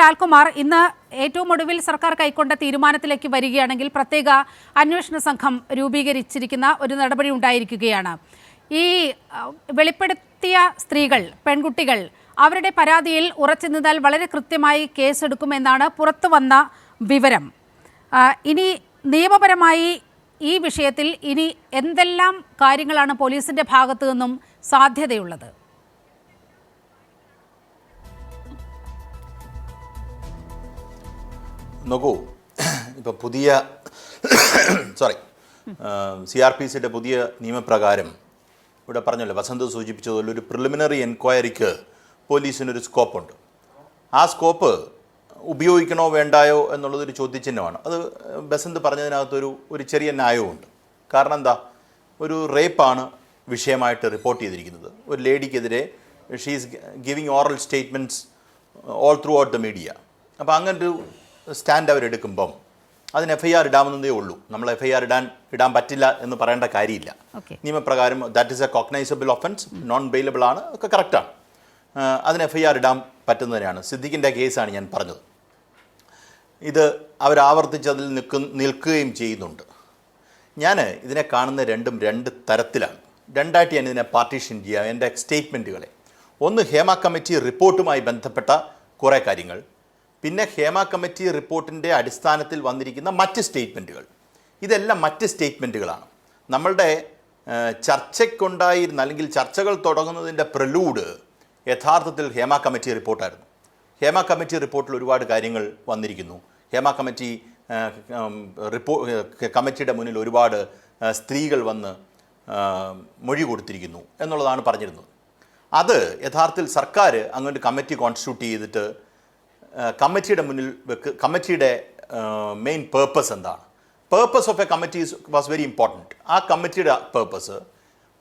ലാൽകുമാർ ഇന്ന് ഏറ്റവും ഒടുവിൽ സർക്കാർ കൈക്കൊണ്ട തീരുമാനത്തിലേക്ക് വരികയാണെങ്കിൽ പ്രത്യേക അന്വേഷണ സംഘം രൂപീകരിച്ചിരിക്കുന്ന ഒരു നടപടി ഉണ്ടായിരിക്കുകയാണ്. ഈ വെളിപ്പെടുത്തിയ സ്ത്രീകൾ പെൺകുട്ടികൾ അവരുടെ പരാതിയിൽ ഉറച്ചു നിന്നാൽ വളരെ കൃത്യമായി കേസെടുക്കുമെന്നാണ് പുറത്തു വന്ന വിവരം ഇനി നിയമപരമായി ഈ വിഷയത്തിൽ ഇനി എന്തെല്ലാം കാര്യങ്ങളാണ് പോലീസിന്റെ ഭാഗത്തു നിന്നും സാധ്യതയുള്ളത്? നോക്കൂ. ഇപ്പം പുതിയ സോറി സി ആർ പി സിയുടെ പുതിയ നിയമപ്രകാരം ഇവിടെ പറഞ്ഞല്ലോ വസന്ത് സൂചിപ്പിച്ചതുപോലെ ഒരു പ്രിലിമിനറി എൻക്വയറിക്ക് പോലീസിനൊരു സ്കോപ്പുണ്ട് ആ സ്കോപ്പ് ഉപയോഗിക്കണോ വേണ്ടായോ എന്നുള്ളതൊരു ചോദ്യചിഹ്നമാണ്. അത് ബസന്ത് പറഞ്ഞതിനകത്തൊരു ഒരു ചെറിയ ന്യായവുമുണ്ട്. കാരണം എന്താ? ഒരു റേപ്പാണ് വിഷയമായിട്ട് റിപ്പോർട്ട് ചെയ്തിരിക്കുന്നത്. ഒരു ലേഡിക്കെതിരെ she's giving oral statements all throughout the media അപ്പോൾ അങ്ങനൊരു സ്റ്റാൻഡ് അവരെടുക്കുമ്പം അതിന് എഫ് ഐ ആർ ഇടാമെന്നതേ ഉള്ളൂ. നമ്മൾ എഫ് ഐ ആർ ഇടാൻ ഇടാൻ പറ്റില്ല എന്ന് പറയേണ്ട കാര്യമില്ല. നിയമപ്രകാരം that is a cognizable offence non bailable ആണ് ഒക്കെ കറക്റ്റാണ് അതിന് എഫ് ഐ ആർ ഇടാൻ പറ്റുന്നതിനാണ് സിദ്ദിഖിന്റെ കേസാണ് ഞാൻ പറഞ്ഞത്. ഇത് അവരാവർത്തിച്ചതിൽ നിൽക്കു നിൽക്കുകയും ചെയ്യുന്നുണ്ട്. ഞാൻ ഇതിനെ കാണുന്ന രണ്ടും രണ്ട് തരത്തിലാണ്. രണ്ടായിട്ട് ഞാൻ ഇതിനെ പാർട്ടീഷൻ ചെയ്യാം. എന്റെ സ്റ്റേറ്റ്മെന്റുകളെ ഒന്ന് ഹേമ കമ്മിറ്റി റിപ്പോർട്ടുമായി ബന്ധപ്പെട്ട കുറേ കാര്യങ്ങൾ. പിന്നെ ഹേമ കമ്മിറ്റി റിപ്പോർട്ടിന്റെ അടിസ്ഥാനത്തിൽ വന്നിരിക്കുന്ന മറ്റ് സ്റ്റേറ്റ്മെന്റുകൾ ഇതെല്ലാം മറ്റ് സ്റ്റേറ്റ്മെന്റുകളാണ് നമ്മളുടെ ചർച്ചയ്ക്കുണ്ടായിരുന്ന അല്ലെങ്കിൽ ചർച്ചകൾ തുടങ്ങുന്നതിന്റെ പ്രലൂഡ് യഥാർത്ഥത്തിൽ ഹേമ കമ്മിറ്റി റിപ്പോർട്ടായിരുന്നു. ഹേമ കമ്മിറ്റി റിപ്പോർട്ടിൽ ഒരുപാട് കാര്യങ്ങൾ വന്നിരിക്കുന്നു. ഹേമ കമ്മിറ്റി റിപ്പോ കമ്മിറ്റിയുടെ മുന്നിൽ ഒരുപാട് സ്ത്രീകൾ വന്ന് മൊഴി കൊടുത്തിരിക്കുന്നു എന്നുള്ളതാണ് പറഞ്ഞിരുന്നത്. അത് യഥാർത്ഥത്തിൽ സർക്കാർ അങ്ങനെ ഒരു കമ്മിറ്റി കോൺസ്റ്റിറ്റ്യൂട്ട് ചെയ്തിട്ട് കമ്മിറ്റിയുടെ മുന്നിൽ വെക്ക് കമ്മിറ്റിയുടെ മെയിൻ പേർപ്പസ് എന്താണ്? Purpose of a committee was very important ആ കമ്മിറ്റിയുടെ പേർപ്പസ്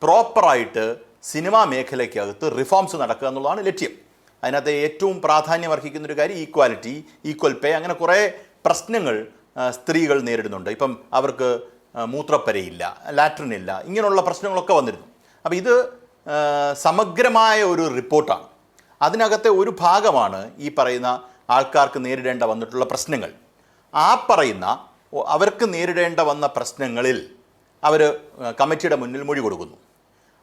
പ്രോപ്പറായിട്ട് സിനിമാ മേഖലയ്ക്കകത്ത് റിഫോംസ് നടക്കുക എന്നുള്ളതാണ് ലക്ഷ്യം. അതിനകത്ത് ഏറ്റവും പ്രാധാന്യം അർഹിക്കുന്ന ഒരു കാര്യം ഈക്വാലിറ്റി ഈക്വൽ പേ അങ്ങനെ കുറേ പ്രശ്നങ്ങൾ സ്ത്രീകൾ നേരിടുന്നുണ്ട്. ഇപ്പം അവർക്ക് മൂത്രപ്പരയില്ല ലാട്രിനില്ല ഇങ്ങനെയുള്ള പ്രശ്നങ്ങളൊക്കെ വന്നിരുന്നു. അപ്പോൾ ഇത് സമഗ്രമായ ഒരു റിപ്പോർട്ടാണ്. അതിനകത്തെ ഒരു ഭാഗമാണ് ഈ പറയുന്ന ആൾക്കാർക്ക് നേരിടേണ്ട വന്നിട്ടുള്ള പ്രശ്നങ്ങൾ. ആ പറയുന്ന അവർക്ക് നേരിടേണ്ട വന്ന പ്രശ്നങ്ങളിൽ അവർ കമ്മിറ്റിയുടെ മുന്നിൽ മൊഴി കൊടുക്കുന്നു.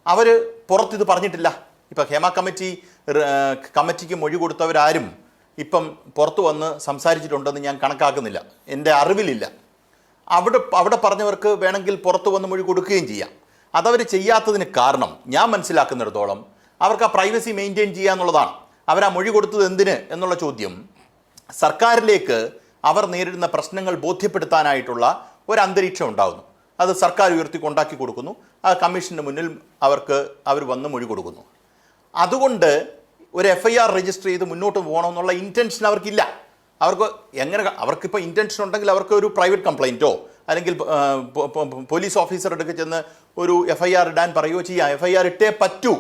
അവർ പുറത്തിത് പറഞ്ഞിട്ടില്ല. ഇപ്പം ഹേമ കമ്മിറ്റി കമ്മിറ്റിക്ക് മൊഴി കൊടുത്തവരാരും ഇപ്പം പുറത്തു വന്ന് സംസാരിച്ചിട്ടുണ്ടെന്ന് ഞാൻ കണക്കാക്കുന്നില്ല. എന്റെ അറിവിലില്ല. അവിടെ അവിടെ പറഞ്ഞവർക്ക് വേണമെങ്കിൽ പുറത്തു വന്ന് മൊഴി കൊടുക്കുകയും ചെയ്യാം. അതവർ ചെയ്യാത്തതിന് കാരണം ഞാൻ മനസ്സിലാക്കുന്നിടത്തോളം അവർക്ക് ആ പ്രൈവസി മെയിന്റെയിൻ ചെയ്യുക എന്നുള്ളതാണ് അവർ ആ മൊഴി കൊടുത്തത് എന്തിന് എന്നുള്ള ചോദ്യം സർക്കാരിലേക്ക് അവർ നേരിടുന്ന പ്രശ്നങ്ങൾ ബോധ്യപ്പെടുത്താനായിട്ടുള്ള ഒരു അന്തരീക്ഷം ഉണ്ടാകുന്നു അത് സർക്കാർ ഉയർത്തി കൊണ്ടാക്കി കൊടുക്കുന്നു. ആ കമ്മീഷന്റെ മുന്നിൽ അവർക്ക് അവർ വന്ന് മൊഴി കൊടുക്കുന്നു. അതുകൊണ്ട് ഒരു എഫ് ഐ ആർ രജിസ്റ്റർ ചെയ്ത് മുന്നോട്ട് പോകണമെന്നുള്ള ഇന്റൻഷൻ അവർക്കില്ല. അവർക്ക് എങ്ങനെ അവർക്കിപ്പോൾ ഇന്റൻഷൻ ഉണ്ടെങ്കിൽ അവർക്ക് ഒരു പ്രൈവറ്റ് കംപ്ലയിന്റോ അല്ലെങ്കിൽ പോലീസ് ഓഫീസറുടെ ചെന്ന് ഒരു എഫ് ഐ ആർ ഇടാൻ പറയുകയോ ചെയ്യാം. എഫ് ഐ ആർ ഇട്ടേ പറ്റൂ.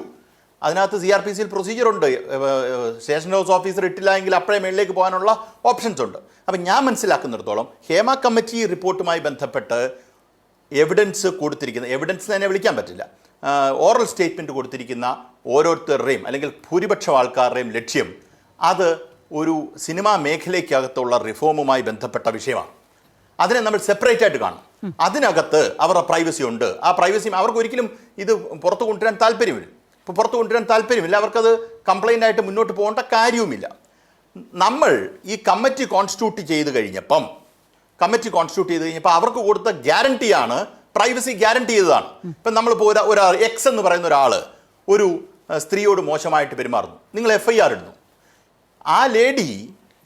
അതിനകത്ത് സി ആർ പി സിയിൽ പ്രൊസീജിയർ ഉണ്ട്. സ്റ്റേഷൻ ഹൗസ് ഓഫീസർ ഇട്ടില്ല എങ്കിൽ അപ്പോഴേ മേളിലേക്ക് പോകാനുള്ള ഓപ്ഷൻസ് ഉണ്ട്. അപ്പം ഞാൻ മനസ്സിലാക്കുന്നിടത്തോളം ഹേമ കമ്മിറ്റി റിപ്പോർട്ടുമായി ബന്ധപ്പെട്ട് എവിഡൻസ് കൊടുത്തിരിക്കുന്ന എവിഡൻസ് തന്നെ വിളിക്കാൻ പറ്റില്ല. ഓറൽ സ്റ്റേറ്റ്മെന്റ് കൊടുത്തിരിക്കുന്ന ഓരോരുത്തരുടെയും അല്ലെങ്കിൽ ഭൂരിപക്ഷം ആൾക്കാരുടെയും ലക്ഷ്യം അത് ഒരു സിനിമാ മേഖലയ്ക്കകത്തുള്ള റിഫോമുമായി ബന്ധപ്പെട്ട വിഷയമാണ്. അതിനെ നമ്മൾ സെപ്പറേറ്റ് ആയിട്ട് കാണും. അതിനകത്ത് അവരുടെ പ്രൈവസി ഉണ്ട്. ആ പ്രൈവസി അവർക്ക് ഒരിക്കലും ഇത് പുറത്തു കൊണ്ടുവരാൻ താല്പര്യമില്ല. ഇപ്പോൾ പുറത്ത് കൊണ്ടുവരാൻ താല്പര്യമില്ല. അവർക്കത് കംപ്ലൈന്റ് ആയിട്ട് മുന്നോട്ട് പോകേണ്ട കാര്യവുമില്ല. നമ്മൾ ഈ കമ്മിറ്റി കോൺസ്റ്റിറ്റ്യൂട്ട് ചെയ്ത് കഴിഞ്ഞപ്പം കമ്മിറ്റി കോൺസ്റ്റിറ്റ്യൂട്ട് ചെയ്ത് കഴിഞ്ഞപ്പോൾ അവർക്ക് കൊടുത്ത ഗ്യാരണ്ടിയാണ് പ്രൈവസി ഗ്യാരണ്ടി ചെയ്തതാണ്. ഇപ്പം നമ്മളിപ്പോൾ ഒരു ഒരാൾ എക്സ് എന്ന് പറയുന്ന ഒരാൾ ഒരു സ്ത്രീയോട് മോശമായിട്ട് പെരുമാറുന്നു. നിങ്ങൾ എഫ് ഐ ആർ ഇടുന്നു. ആ ലേഡി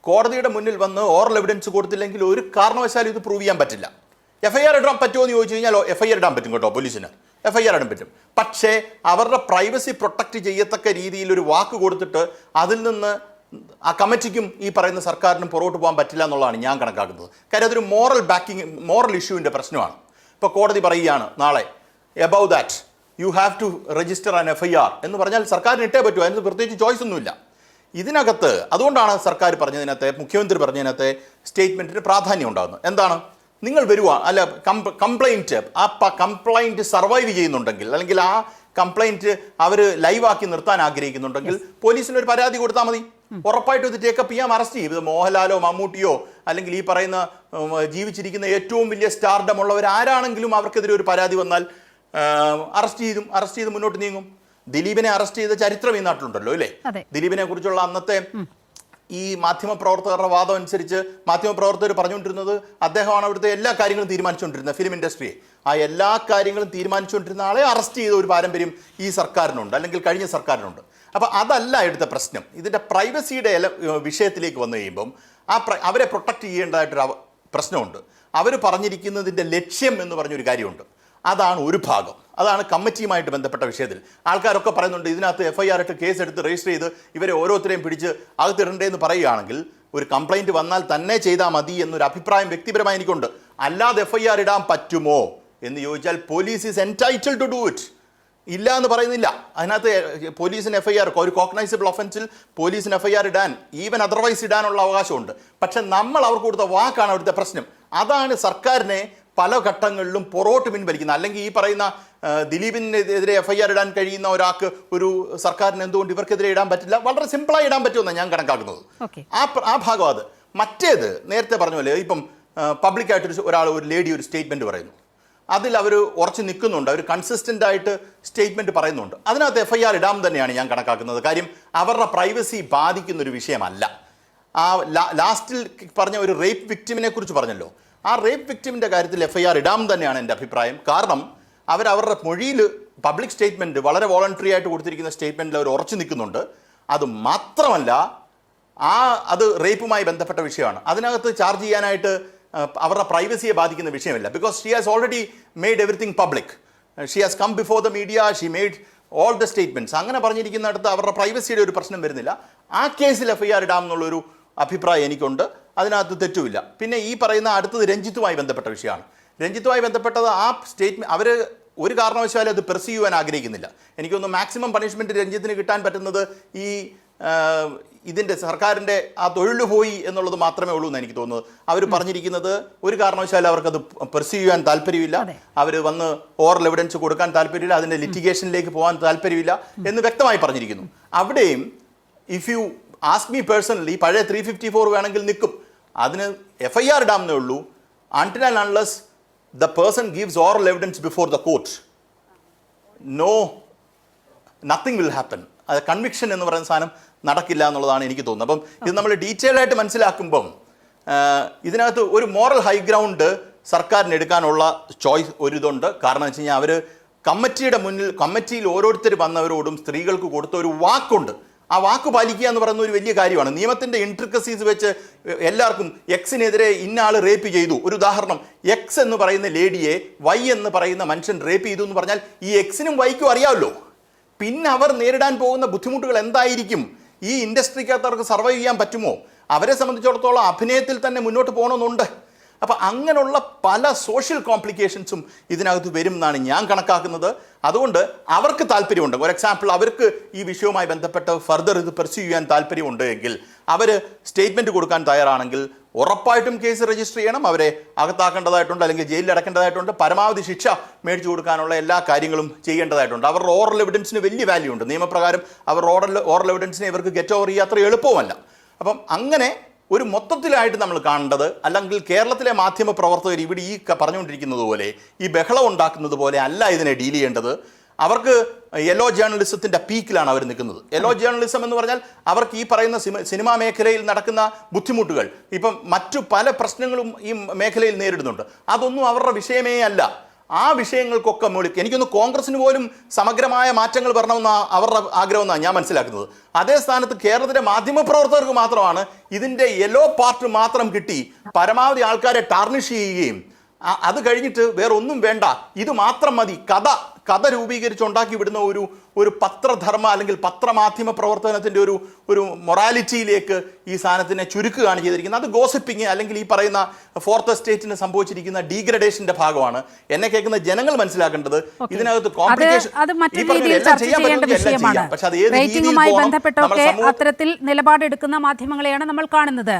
കോടതിയുടെ മുന്നിൽ വന്ന് ഓറൽ എവിഡൻസ് കൊടുത്തില്ലെങ്കിൽ ഒരു കാരണവശാലും ഇത് പ്രൂവ് ചെയ്യാൻ പറ്റില്ല. എഫ് ഐ ആർ ഇടാൻ പറ്റുമോ എന്ന് ചോദിച്ചു കഴിഞ്ഞാൽ എഫ് ഐ ആർ ഇടാൻ പറ്റും കേട്ടോ പോലീസിന് എഫ് ഐ ആർ ഇടാൻ പറ്റും. പക്ഷേ അവരുടെ പ്രൈവസി പ്രൊട്ടക്റ്റ് ചെയ്യത്തക്ക രീതിയിൽ ഒരു വാക്ക് കൊടുത്തിട്ട് അതിൽ നിന്ന് ആ കമ്മിറ്റിക്കും ഈ പറയുന്ന സർക്കാരിനും പുറകോട്ട് പോകാൻ പറ്റില്ല എന്നുള്ളതാണ് ഞാൻ കണക്കാക്കുന്നത്. കാര്യം അതൊരു മോറൽ ബാക്കിങ് മോറൽ ഇഷ്യൂവിന്റെ പ്രശ്നമാണ്. ഇപ്പോൾ കോടതി പറയുകയാണ് നാളെ above that you have to register an F I R എന്ന് പറഞ്ഞാൽ സർക്കാരിന് ഇട്ടേ പറ്റൂ അതിന് പ്രത്യേകിച്ച് ചോയ്സ് ഒന്നുമില്ല ഇതിനകത്ത് അതുകൊണ്ടാണ് സർക്കാർ പറഞ്ഞതിനകത്തെ മുഖ്യമന്ത്രി പറഞ്ഞതിനകത്തെ സ്റ്റേറ്റ്മെന്റിന് പ്രാധാന്യം ഉണ്ടാകുന്നത്. എന്താണ്? നിങ്ങൾ വരുക അല്ല കംപ്ലൈന്റ് ആ കംപ്ലൈന്റ് സർവൈവ് ചെയ്യുന്നുണ്ടെങ്കിൽ അല്ലെങ്കിൽ ആ കംപ്ലൈന്റ് അവർ ലൈവാക്കി നിർത്താൻ ആഗ്രഹിക്കുന്നുണ്ടെങ്കിൽ പോലീസിന് ഒരു പരാതി കൊടുത്താൽ മതി. ഉറപ്പായിട്ടും ഇത് ടേക്കപ്പ് ചെയ്യാം അറസ്റ്റ് ചെയ്യും. ഇത് മോഹൻലാലോ മമ്മൂട്ടിയോ അല്ലെങ്കിൽ ഈ പറയുന്ന ജീവിച്ചിരിക്കുന്ന ഏറ്റവും വലിയ സ്റ്റാർഡം ഉള്ളവർ ആരാണെങ്കിലും അവർക്കെതിരെ ഒരു പരാതി വന്നാൽ അറസ്റ്റ് ചെയ്തും അറസ്റ്റ് ചെയ്ത് മുന്നോട്ട് നീങ്ങും. ദിലീപിനെ അറസ്റ്റ് ചെയ്ത ചരിത്രം ഈ നാട്ടിലുണ്ടല്ലോ അല്ലേ. ദിലീപിനെ കുറിച്ചുള്ള അന്നത്തെ ഈ മാധ്യമ പ്രവർത്തകരുടെ വാദം അനുസരിച്ച് മാധ്യമ പ്രവർത്തകർ പറഞ്ഞുകൊണ്ടിരുന്നത് അദ്ദേഹമാണ് അവിടുത്തെ എല്ലാ കാര്യങ്ങളും തീരുമാനിച്ചുകൊണ്ടിരുന്നത് ഫിലിം ഇൻഡസ്ട്രിയെ ആ എല്ലാ കാര്യങ്ങളും തീരുമാനിച്ചുകൊണ്ടിരുന്ന ആളെ അറസ്റ്റ് ചെയ്ത ഒരു പാരമ്പര്യം ഈ സർക്കാരിനുണ്ട് അല്ലെങ്കിൽ കഴിഞ്ഞ സർക്കാരിനുണ്ട്. അപ്പോൾ അതല്ല ഇവിടുത്തെ പ്രശ്നം. ഇതിന്റെ പ്രൈവസിയുടെ വിഷയത്തിലേക്ക് വന്നു കഴിയുമ്പം ആ അവരെ പ്രൊട്ടക്റ്റ് ചെയ്യേണ്ടതായിട്ടൊരു പ്രശ്നമുണ്ട്. അവർ പറഞ്ഞിരിക്കുന്നതിന്റെ ലക്ഷ്യം എന്ന് പറഞ്ഞൊരു കാര്യമുണ്ട്. അതാണ് ഒരു ഭാഗം. അതാണ് കമ്മിറ്റിയുമായിട്ട് ബന്ധപ്പെട്ട വിഷയത്തിൽ. ആൾക്കാരൊക്കെ പറയുന്നുണ്ട് ഇതിനകത്ത് എഫ് ഐ ആർ ഇട്ട് കേസ് എടുത്ത് രജിസ്റ്റർ ചെയ്ത് ഇവരെ ഓരോരുത്തരെയും പിടിച്ച് അകത്തിടണ്ടേ എന്ന് പറയുകയാണെങ്കിൽ ഒരു കംപ്ലൈന്റ് വന്നാൽ തന്നെ ചെയ്താൽ മതി എന്നൊരു അഭിപ്രായം വ്യക്തിപരമായി എനിക്കുണ്ട്. അല്ലാതെ എഫ് ഐ ആർ ഇടാൻ പറ്റുമോ എന്ന് ചോദിച്ചാൽ police is entitle to do it ഇല്ല എന്ന് പറയുന്നില്ല. അതിനകത്ത് പോലീസിന് എഫ് ഐ ആർ ഒരു കോഗ്നൈസബിൾ ഒഫൻസിൽ പോലീസിന് എഫ് ഐ ആർ ഇടാൻ ഈവൻ അതർവൈസ് ഇടാനുള്ള അവകാശമുണ്ട്. പക്ഷെ നമ്മൾ അവർക്ക് കൊടുത്ത വാക്കാണ് അവിടുത്തെ പ്രശ്നം. അതാണ് സർക്കാരിനെ പല ഘട്ടങ്ങളിലും പുറോട്ട് പിൻവലിക്കുന്ന അല്ലെങ്കിൽ ഈ പറയുന്ന ദിലീപിനെതിരെ എഫ് ഐ ആർ ഇടാൻ കഴിയുന്ന ഒരാൾക്ക് ഒരു സർക്കാരിന് എന്തുകൊണ്ട് ഇവർക്കെതിരെ ഇടാൻ പറ്റില്ല? വളരെ സിമ്പിളായി ഇടാൻ പറ്റുമെന്ന് ഞാൻ കണക്കാക്കുന്നത്. ആ ആ ഭാഗം അത്. മറ്റേത് നേരത്തെ പറഞ്ഞ പോലെ ഇപ്പം പബ്ലിക്കായിട്ട് ഒരാൾ ഒരു ലേഡി ഒരു സ്റ്റേറ്റ്മെന്റ് പറയുന്നു. അതിൽ അവർ ഉറച്ചു നിൽക്കുന്നുണ്ട്. അവർ കൺസിസ്റ്റന്റ് ആയിട്ട് സ്റ്റേറ്റ്മെന്റ് പറയുന്നുണ്ട്. അതിനകത്ത് എഫ് ഐ ആർ ഇടാം തന്നെയാണ് ഞാൻ കണക്കാക്കുന്നത്. കാര്യം അവരുടെ പ്രൈവസി ബാധിക്കുന്ന ഒരു വിഷയമല്ല. ആ ലാസ്റ്റിൽ പറഞ്ഞ ഒരു റേപ്പ് വിക്ടിമിനെ കുറിച്ച് പറഞ്ഞല്ലോ. ആ റേപ്പ് വിക്ടിമിന്റെ കാര്യത്തിൽ എഫ് ഐ ആർ ഇടാം തന്നെയാണ് എന്റെ അഭിപ്രായം. കാരണം അവർ അവരുടെ മൊഴിയിൽ പബ്ലിക് സ്റ്റേറ്റ്മെന്റ് വളരെ വോളണ്ടറി ആയിട്ട് കൊടുത്തിരിക്കുന്ന സ്റ്റേറ്റ്മെന്റിൽ അവർ ഉറച്ചു നിൽക്കുന്നുണ്ട്. അത് മാത്രമല്ല ആ അത് റേപ്പുമായി ബന്ധപ്പെട്ട വിഷയമാണ്. അതിനകത്ത് ചാർജ് ചെയ്യാനായിട്ട് അവരുടെ പ്രൈവസിയെ ബാധിക്കുന്ന വിഷയമില്ല. Because she has already made everything public she has come before the media she made all the statements അങ്ങനെ പറഞ്ഞിരിക്കുന്നിടത്ത് അവരുടെ പ്രൈവസിയുടെ ഒരു പ്രശ്നം വരുന്നില്ല. ആ കേസിൽ എഫ് ഐ ആർ ഇടാം എന്നുള്ളൊരു അഭിപ്രായം എനിക്കുണ്ട്. അതിനകത്ത് തെറ്റുമില്ല. പിന്നെ ഈ പറയുന്ന അടുത്തത് രഞ്ജിത്തുമായി ബന്ധപ്പെട്ട വിഷയമാണ്. രഞ്ജിത്തുമായി ബന്ധപ്പെട്ടത് ആ സ്റ്റേറ്റ്മെന്റ് അവർ ഒരു കാരണവശാലും അത് പെർസീവ് ചെയ്യാൻ ആഗ്രഹിക്കുന്നില്ല. എനിക്കൊന്ന് മാക്സിമം പണിഷ്മെന്റ് രഞ്ജിത്തിന് കിട്ടാൻ പറ്റുന്നത് ഈ ഇതിന്റെ സർക്കാരിന്റെ ആ തൊഴിൽ പോയി എന്നുള്ളത് മാത്രമേ ഉള്ളൂ എന്ന് എനിക്ക് തോന്നുന്നത്. അവർ പറഞ്ഞിരിക്കുന്നത് ഒരു കാരണവശാലും അവർക്കത് പെർസീവ് ചെയ്യാൻ താല്പര്യമില്ല. അവർ വന്ന് ഓറൽ എവിഡൻസ് കൊടുക്കാൻ താല്പര്യമില്ല. അതിന്റെ ലിറ്റിഗേഷനിലേക്ക് പോകാൻ താല്പര്യമില്ല എന്ന് വ്യക്തമായി പറഞ്ഞിരിക്കുന്നു. അവിടെയും if you ask me personally പഴയ ത്രീ ഫിഫ്റ്റി ഫോർ വേണമെങ്കിൽ നിൽക്കും. അതിന് എഫ് ഐ ആർ ഇടാമെന്നേ ഉള്ളൂ. Until and unless the person gives oral evidence before the court no nothing will happen അത് കൺവിക്ഷൻ എന്ന് പറയുന്ന സാധനം നടക്കില്ല എന്നുള്ളതാണ് എനിക്ക് തോന്നുന്നത്. അപ്പം ഇത് നമ്മൾ ഡീറ്റെയിൽ ആയിട്ട് മനസ്സിലാക്കുമ്പം ഇതിനകത്ത് ഒരു മോറൽ ഹൈഗ്രൗണ്ട് സർക്കാരിന് എടുക്കാനുള്ള ചോയ്സ് ഒരു ഇതുണ്ട് കാരണം വെച്ച് കഴിഞ്ഞാൽ അവർ കമ്മിറ്റിയുടെ മുന്നിൽ കമ്മിറ്റിയിൽ ഓരോരുത്തർ വന്നവരോടും സ്ത്രീകൾക്ക് കൊടുത്ത ഒരു വാക്കുണ്ട്. ആ വാക്ക് പാലിക്കുക എന്ന് പറയുന്ന ഒരു വലിയ കാര്യമാണ്. നിയമത്തിന്റെ ഇൻട്രിക്കസീസ് വെച്ച് എല്ലാവർക്കും എക്സിനെതിരെ ഇന്നാൾ റേപ്പ് ചെയ്തു. ഒരു ഉദാഹരണം എക്സ് എന്ന് പറയുന്ന ലേഡിയെ വൈ എന്ന് പറയുന്ന മനുഷ്യൻ റേപ്പ് ചെയ്തു എന്ന് പറഞ്ഞാൽ ഈ എക്സിനും വൈക്കും അറിയാമല്ലോ. പിന്നെ അവർ നേരിടാൻ പോകുന്ന ബുദ്ധിമുട്ടുകൾ എന്തായിരിക്കും? ഈ ഇൻഡസ്ട്രിക്കകത്ത് അവർക്ക് സർവൈവ് ചെയ്യാൻ പറ്റുമോ? അവരെ സംബന്ധിച്ചിടത്തോളം അഭിനയത്തിൽ തന്നെ മുന്നോട്ട് പോകണമെന്നുണ്ട്. അപ്പം അങ്ങനെയുള്ള പല സോഷ്യൽ കോംപ്ലിക്കേഷൻസും ഇതിനകത്ത് വരും എന്നാണ് ഞാൻ കണക്കാക്കുന്നത്. അതുകൊണ്ട് അവർക്ക് താല്പര്യമുണ്ട്. ഒരു എക്സാമ്പിൾ അവർക്ക് ഈ വിഷയവുമായി ബന്ധപ്പെട്ട് ഫർദർ ഇത് പെർസ്യൂ ചെയ്യാൻ താല്പര്യമുണ്ട് എങ്കിൽ അവർ സ്റ്റേറ്റ്മെന്റ് കൊടുക്കാൻ തയ്യാറാണെങ്കിൽ ഉറപ്പായിട്ടും കേസ് രജിസ്റ്റർ ചെയ്യണം. അവരെ അകത്താക്കേണ്ടതായിട്ടുണ്ട് അല്ലെങ്കിൽ ജയിലിൽ അടക്കേണ്ടതായിട്ടുണ്ട് പരമാവധി ശിക്ഷ മേടിച്ചു കൊടുക്കാനുള്ള എല്ലാ കാര്യങ്ങളും ചെയ്യേണ്ടതായിട്ടുണ്ട്. അവരുടെ ഓറൽ എവിഡൻസിന് വലിയ വാല്യൂ ഉണ്ട്. നിയമപ്രകാരം അവർ ഓറൽ ഓറൽ എവിഡൻസിനെ ഇവർക്ക് ഗെറ്റ് ഓവർ ചെയ്യാത്ര എളുപ്പവുമല്ല. അപ്പം അങ്ങനെ ഒരു മൊത്തത്തിലായിട്ട് നമ്മൾ കാണേണ്ടത് അല്ലെങ്കിൽ കേരളത്തിലെ മാധ്യമ പ്രവർത്തകർ ഇവിടെ ഈ പറഞ്ഞുകൊണ്ടിരിക്കുന്നത് പോലെ ഈ ബഹളം ഉണ്ടാക്കുന്നത് പോലെ അല്ല ഇതിനെ ഡീൽ ചെയ്യേണ്ടത്. അവർക്ക് യെല്ലോ ജേർണലിസത്തിന്റെ പീക്കിലാണ് അവർ നിൽക്കുന്നത്. യെല്ലോ ജേർണലിസം എന്ന് പറഞ്ഞാൽ അവർക്ക് ഈ പറയുന്ന സിനിമാ മേഖലയിൽ നടക്കുന്ന ബുദ്ധിമുട്ടുകൾ. ഇപ്പം മറ്റു പല പ്രശ്നങ്ങളും ഈ മേഖലയിൽ നേരിടുന്നുണ്ട്. അതൊന്നും അവരുടെ വിഷയമേ അല്ല. ആ വിഷയങ്ങൾക്കൊക്കെ മുകളിൽ എനിക്കൊന്ന് കോൺഗ്രസിന് പോലും സമഗ്രമായ മാറ്റങ്ങൾ വരണമെന്ന അവരുടെ ആഗ്രഹമെന്നാണ് ഞാൻ മനസ്സിലാക്കുന്നത്. അതേ സ്ഥാനത്ത് കേരളത്തിലെ മാധ്യമപ്രവർത്തകർക്ക് മാത്രമാണ് ഇതിന്റെ യെല്ലോ പാർട്ട് മാത്രം കിട്ടി. പരമാവധി ആൾക്കാരെ ടാർണിഷ് ചെയ്യുകയും അത് കഴിഞ്ഞിട്ട് വേറെ ഒന്നും വേണ്ട. ഇത് മാത്രം മതി. കഥ കഥ രൂപീകരിച്ച് ഉണ്ടാക്കി വിടുന്ന ഒരു ഒരു പത്രധർമ്മ അല്ലെങ്കിൽ പത്രമാധ്യമ പ്രവർത്തനത്തിന്റെ ഒരു ഒരു മൊറാലിറ്റിയിലേക്ക് ഈ സാധനത്തിനെ ചുരുക്കുകയാണ് ചെയ്തിരിക്കുന്നത്. അത് ഗോസിപ്പിങ് അല്ലെങ്കിൽ ഈ പറയുന്ന ഫോർത്ത് എസ്റ്റേറ്റിന് സംഭവിച്ചിരിക്കുന്ന ഡീഗ്രഡേഷന്റെ ഭാഗമാണ്. എന്നെ കേൾക്കുന്ന ജനങ്ങൾ മനസ്സിലാക്കേണ്ടത് ഇതിനകത്ത് കോംപ്ലിക്കേഷൻ അത്തരത്തിൽ നിലപാടെടുക്കുന്ന മാധ്യമങ്ങളെയാണ് നമ്മൾ കാണുന്നത്.